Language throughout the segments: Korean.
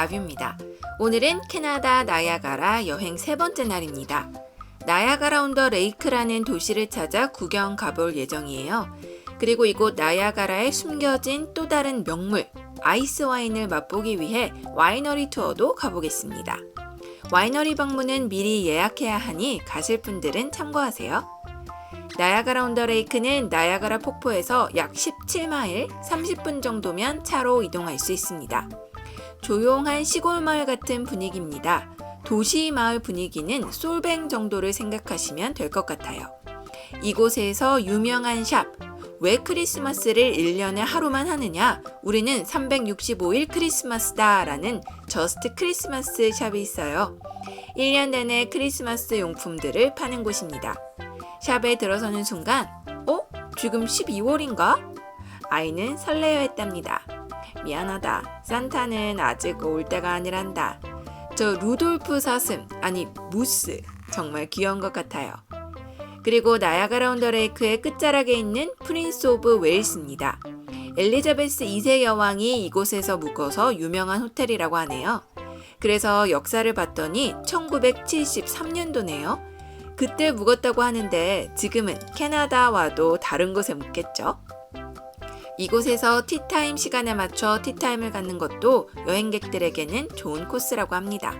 라뷰입니다. 오늘은 캐나다 나야가라 여행 세 번째 날입니다. 나야가라 온더 레이크라는 도시를 찾아 구경 가볼 예정이에요. 그리고 이곳 나야가라에 숨겨진 또 다른 명물, 아이스 와인을 맛보기 위해 와이너리 투어도 가보겠습니다. 와이너리 방문은 미리 예약해야 하니 가실 분들은 참고하세요. 나야가라 온더 레이크는 나야가라 폭포에서 약 17마일, 30분 정도면 차로 이동할 수 있습니다. 조용한 시골 마을 같은 분위기입니다. 도시 마을 분위기는 솔뱅 정도를 생각하시면 될 것 같아요. 이곳에서 유명한 샵, 왜 크리스마스를 1년에 하루만 하느냐? 우리는 365일 크리스마스다 라는 저스트 크리스마스 샵이 있어요. 1년 내내 크리스마스 용품들을 파는 곳입니다. 샵에 들어서는 순간, 어? 지금 12월인가? 아이는 설레어 했답니다. 미안하다. 산타는 아직 올 때가 아니란다. 저 루돌프 사슴, 아니, 무스. 정말 귀여운 것 같아요. 그리고 나야가라 온더 레이크의 끝자락에 있는 프린스 오브 웨일스입니다. 엘리자베스 2세 여왕이 이곳에서 묵어서 유명한 호텔이라고 하네요. 그래서 역사를 봤더니 1973년도네요. 그때 묵었다고 하는데 지금은 캐나다와도 다른 곳에 묵겠죠? 이곳에서 티타임 시간에 맞춰 티타임을 갖는 것도 여행객들에게는 좋은 코스라고 합니다.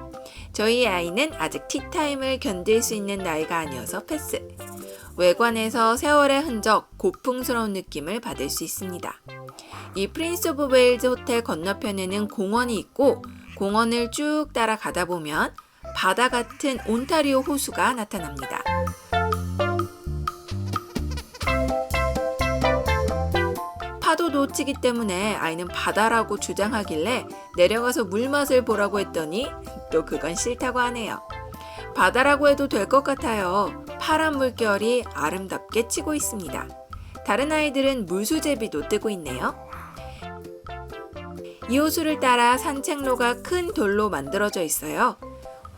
저희 아이는 아직 티타임을 견딜 수 있는 나이가 아니어서 패스. 외관에서 세월의 흔적, 고풍스러운 느낌을 받을 수 있습니다. 이 프린스 오브 웨일즈 호텔 건너편에는 공원이 있고 공원을 쭉 따라 가다 보면 바다 같은 온타리오 호수가 나타납니다. 놓치기 때문에 아이는 바다라고 주장하길래 내려가서 물맛을 보라고 했더니 또 그건 싫다고 하네요. 바다라고 해도 될 것 같아요. 파란 물결이 아름답게 치고 있습니다. 다른 아이들은 물수제비도 뜨고 있네요. 이 호수를 따라 산책로가 큰 돌로 만들어져 있어요.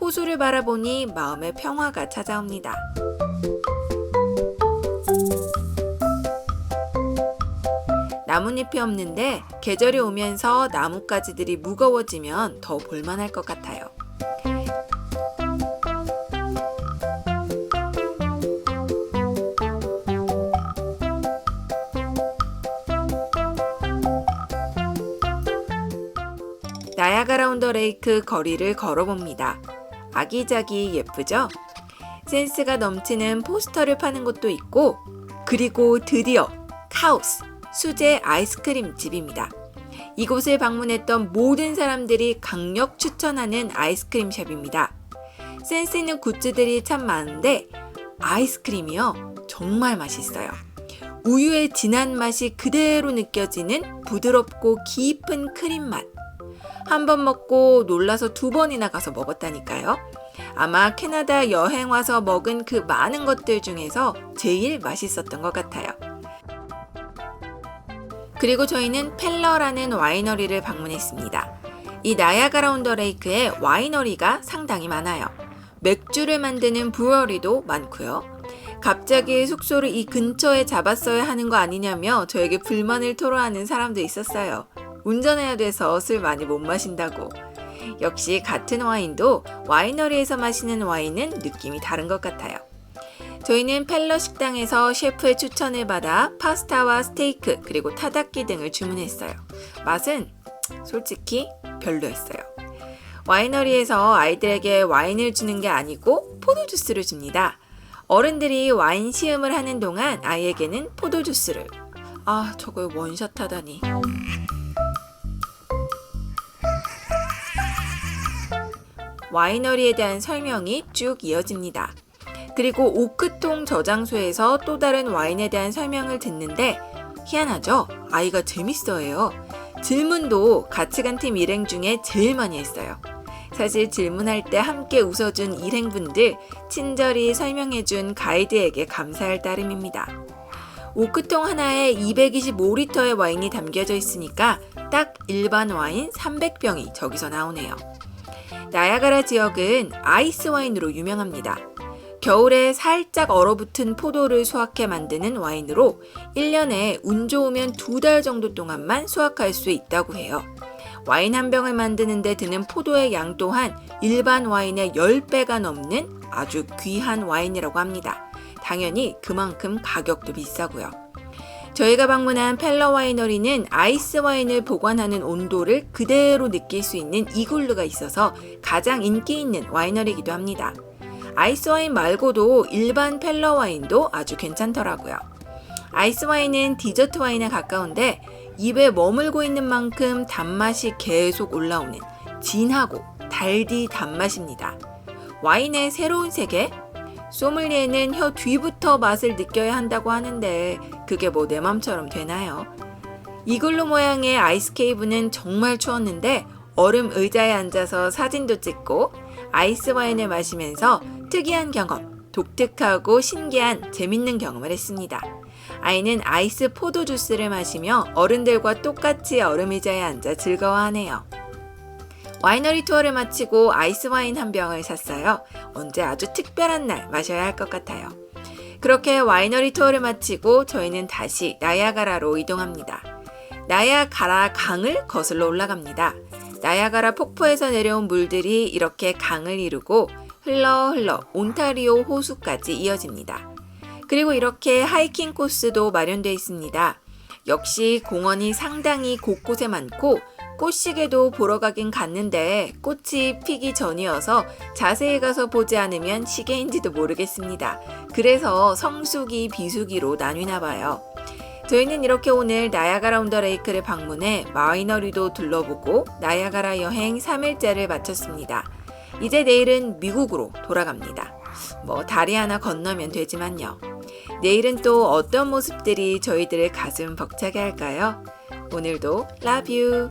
호수를 바라보니 마음의 평화가 찾아옵니다. 나뭇잎이 없는데 계절이 오면서 나뭇가지들이 무거워지면 더 볼만할 것 같아요. 나야가라 온더 레이크 거리를 걸어봅니다. 아기자기 예쁘죠? 센스가 넘치는 포스터를 파는 곳도 있고, 그리고 드디어 카우스, 수제 아이스크림 집입니다. 이곳을 방문했던 모든 사람들이 강력 추천하는 아이스크림 샵입니다. 센스 있는 굿즈들이 참 많은데, 아이스크림이요. 정말 맛있어요. 우유의 진한 맛이 그대로 느껴지는 부드럽고 깊은 크림 맛. 한 번 먹고 놀라서 두 번이나 가서 먹었다니까요. 아마 캐나다 여행 와서 먹은 그 많은 것들 중에서 제일 맛있었던 것 같아요. 그리고 저희는 펠러라는 와이너리를 방문했습니다. 이 나야가라 온더 레이크에 와이너리가 상당히 많아요. 맥주를 만드는 브루어리도 많고요. 갑자기 숙소를 이 근처에 잡았어야 하는 거 아니냐며 저에게 불만을 토로하는 사람도 있었어요. 운전해야 돼서 술 많이 못 마신다고. 역시 같은 와인도 와이너리에서 마시는 와인은 느낌이 다른 것 같아요. 저희는 펠러 식당에서 셰프의 추천을 받아 파스타와 스테이크 그리고 타닥기 등을 주문했어요. 맛은 솔직히 별로였어요. 와이너리에서 아이들에게 와인을 주는 게 아니고 포도주스를 줍니다. 어른들이 와인 시음을 하는 동안 아이에게는 포도주스를. 아, 저걸 원샷 하다니. 와이너리에 대한 설명이 쭉 이어집니다. 그리고 오크통 저장소에서 또 다른 와인에 대한 설명을 듣는데 희한하죠? 아이가 재밌어해요. 질문도 같이 간 팀 일행 중에 제일 많이 했어요. 사실 질문할 때 함께 웃어준 일행분들 친절히 설명해준 가이드에게 감사할 따름입니다. 오크통 하나에 225리터의 와인이 담겨져 있으니까 딱 일반 와인 300병이 저기서 나오네요. 나야가라 지역은 아이스 와인으로 유명합니다. 겨울에 살짝 얼어붙은 포도를 수확해 만드는 와인으로 1년에 운 좋으면 두 달 정도 동안만 수확할 수 있다고 해요. 와인 한 병을 만드는데 드는 포도의 양 또한 일반 와인의 10배가 넘는 아주 귀한 와인이라고 합니다. 당연히 그만큼 가격도 비싸고요. 저희가 방문한 펠러 와이너리는 아이스 와인을 보관하는 온도를 그대로 느낄 수 있는 이글루가 있어서 가장 인기 있는 와이너리이기도 합니다. 아이스 와인 말고도 일반 펠러 와인도 아주 괜찮더라고요. 아이스 와인은 디저트 와인에 가까운데 입에 머물고 있는 만큼 단맛이 계속 올라오는 진하고 달디 단맛입니다. 와인의 새로운 세계? 소믈리에는 혀 뒤부터 맛을 느껴야 한다고 하는데 그게 뭐 내 맘처럼 되나요? 이글루 모양의 아이스케이브는 정말 추웠는데 얼음 의자에 앉아서 사진도 찍고 아이스 와인을 마시면서 특이한 경험, 독특하고 신기한 재밌는 경험을 했습니다. 아이는 아이스 포도 주스를 마시며 어른들과 똑같이 얼음 의자에 앉아 즐거워하네요. 와이너리 투어를 마치고 아이스 와인 한 병을 샀어요. 언제 아주 특별한 날 마셔야 할 것 같아요. 그렇게 와이너리 투어를 마치고 저희는 다시 나야가라로 이동합니다. 나야가라 강을 거슬러 올라갑니다. 나야가라 폭포에서 내려온 물들이 이렇게 강을 이루고 흘러 흘러 온타리오 호수까지 이어집니다. 그리고 이렇게 하이킹 코스도 마련되어 있습니다. 역시 공원이 상당히 곳곳에 많고 꽃시계도 보러 가긴 갔는데 꽃이 피기 전이어서 자세히 가서 보지 않으면 시계인지도 모르겠습니다. 그래서 성수기, 비수기로 나뉘나 봐요. 저희는 이렇게 오늘 나야가라 온더 레이크를 방문해 마이너리도 둘러보고 나야가라 여행 3일째를 마쳤습니다. 이제 내일은 미국으로 돌아갑니다. 뭐 다리 하나 건너면 되지만요. 내일은 또 어떤 모습들이 저희들의 가슴 벅차게 할까요? 오늘도 love.